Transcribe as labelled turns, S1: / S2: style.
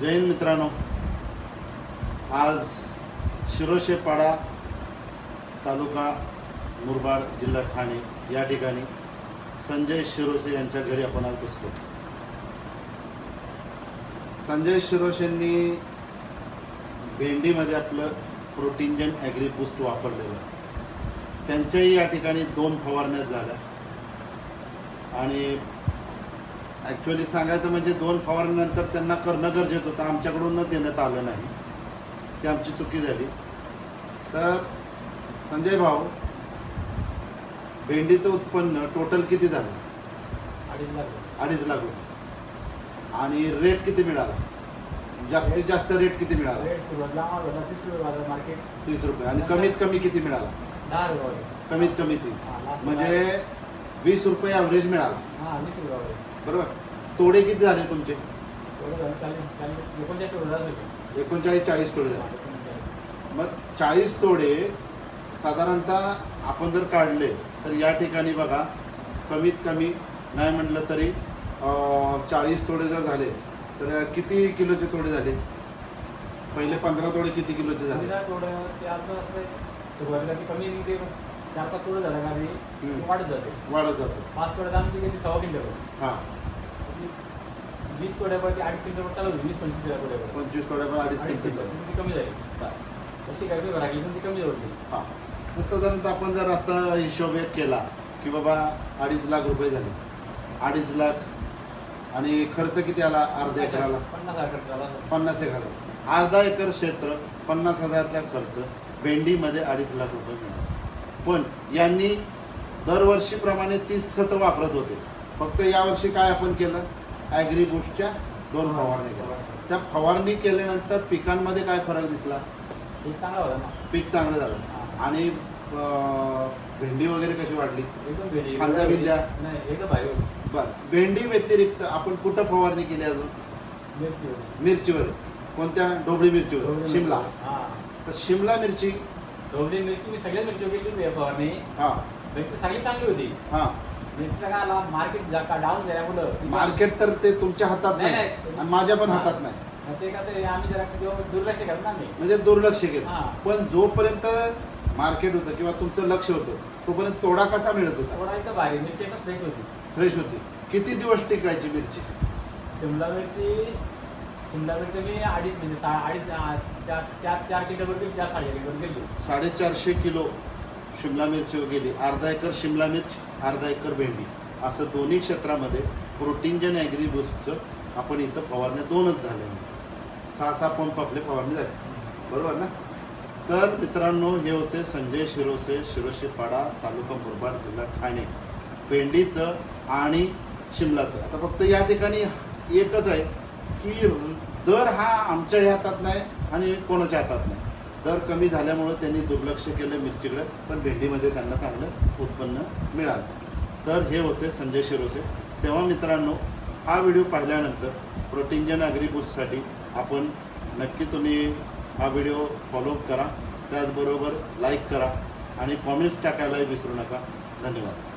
S1: जैन मित्रांनो. आज शिरोशेपाडा तालुका मुरबाड जिल्हा ठाणे या ठिकाणी संजय शिरोसे यांच्या घरी आपण आज बसलो. संजय शिरोसेंनी भेंडीमध्ये आपलं प्रोटीनजन ॲग्री बूस्ट वापरलेलं. त्यांच्याही या ठिकाणी दोन फवारण्या झाल्या. आणि ॲक्च्युली सांगायचं म्हणजे दोन फवारण्यानंतर त्यांना करणं गरजेचं होतं. आमच्याकडून न देण्यात आलं नाही. ती आमची चुकी झाली. तर संजय भाऊ भेंडीचं उत्पन्न टोटल किती झालं?
S2: अडीच लाख
S1: अडीच लाख रुपये. आणि रेट किती मिळाला? जास्तीत जास्त रेट किती मिळाला?
S2: तीस रुपये
S1: आणि कमीत कमी किती मिळाला? कमीत कमी ती. म्हणजे वीस रुपये ॲव्हरेज मिळाला.
S2: हा
S1: बरोबर? तोडे किती झाले तुमचे?
S2: एकोणचाळीस
S1: चाळीस तोडे झाले. मग चाळीस तोडे साधारणतः आपण जर काढले तर या ठिकाणी बघा कमीत कमी नाही म्हटलं तरी चाळीस तोडे जर झाले तर किती किलोचे तोडे झाले? पहिले पंधरा तोडे किती किलोचे झाले?
S2: सुरुवातीला कमी चार पाच तोडं झालं
S1: हम्म.
S2: वाढत जाते.
S1: वाढत जातो.
S2: पाच तोड्यात आमची किती सव्वा क्विंटल
S1: हां.
S2: वीस तोड्यापर्यंत अडीच क्विंटल चालू होती वीस पंचवीस तोड्यापर्यंत
S1: पंचवीस तोड्यावर अडीच
S2: अडीच
S1: किलो
S2: क्विंटल ती कमी झाली. अशी काही राखली पण ती कमी होती.
S1: हां. मग साधारणतः आपण जर असा हिशोब एक केला की बाबा अडीच लाख रुपये झाले. अडीच लाख आणि खर्च किती आला? अर्ध्या एकराला.
S2: पन्नास हजार खर्च झाला.
S1: पन्नास एक हजार. अर्धा एकर क्षेत्र पन्नास हजारचा खर्च भेंडीमध्ये अडीच लाख रुपये मिळाले. पण यांनी दरवर्षीप्रमाणे तीस खतं वापरत होते. फक्त यावर्षी काय आपण केलं? ॲग्री बुस्टच्या दोन फवारणी केल्या. त्या फवारणी केल्यानंतर पिकांमध्ये काय फरक दिसला?
S2: हे चांगला होता ना.
S1: पीक चांगलं झालं. आणि भेंडी वगैरे कशी वाढली?
S2: एकदम भेंडी
S1: कांदा बिंद्या?
S2: नाही एकदम भारी होती.
S1: बर. भेंडी व्यतिरिक्त आपण कुठं फवारणी केली अजून?
S2: मिरची होती
S1: मिरचीवर. कोणत्या? ढोबळी मिरचीवर. शिमला.
S2: हा.
S1: तर शिमला मिरची
S2: ढोबळी मिरची मी सगळ्याच मिरची केली होती फवारणी.
S1: हा.
S2: मिरची सगळी चांगली होती.
S1: हा.
S2: मिरचीला काय आला? मार्केट जाका डाऊन झाल्यामुळं.
S1: मार्केट तर ते तुमच्या हातात
S2: नाही,
S1: नाही.
S2: नाही.
S1: आणि माझ्या पण. हातात नाही.
S2: मग ते कसं आहे, आम्ही जरा तेव्हा दुर्लक्ष करत ना मी
S1: म्हणजे दुर्लक्ष केलं.
S2: हा.
S1: पण जोपर्यंत मार्केट होतं किंवा तुमचं लक्ष होतं तोपर्यंत तोडा कसा मिळत होता?
S2: थोडा एकदम भारी. मिरची एकदम फ्रेश होती.
S1: फ्रेश होती. किती दिवस टिकायची मिरची?
S2: शिमला मिरची शिमला मिरची मी अडीच म्हणजे सा- अडीच आ, चार चार चार किलोवर गेली चार साडे किलोवर गेली.
S1: साडेचारशे किलो शिमला मिरची गेली. अर्धा एकर शिमला मिर्च अर्धा एकर भेंडी. असं दोन्ही क्षेत्रामध्ये प्रोटीनजन ॲग्रीबुस्टचं आपण इथं फवारण्या दोनच झाल्या. सहा सहा पंप आपले फवारणी झाले. बरोबर ना? तर मित्रांनो हे होते संजय शिरोसे शिरोशेपाडा तालुका मुरबाड जिल्हा ठाणे. भेंडीचं आणि शिमलाचं. आता फक्त या ठिकाणी एकच आहे. की दर हा आमच्या हातात नाही आणि कोणाच्या हातात नाही. दर कमी झाल्यामुळं त्यांनी दुर्लक्ष केलं मिरचीकडे पण भेंडीमध्ये त्यांना चांगलं उत्पन्न मिळालं. तर हे होते संजय शिरोसे. तेव्हा मित्रांनो हा व्हिडिओ पाहिल्यानंतर प्रोटीनजन ॲग्रीबूटसाठी आपण नक्की तुम्ही हा व्हिडिओ फॉलोअप करा. त्याचबरोबर लाईक करा आणि कॉमेंट्स टाकायलाही विसरू नका. धन्यवाद.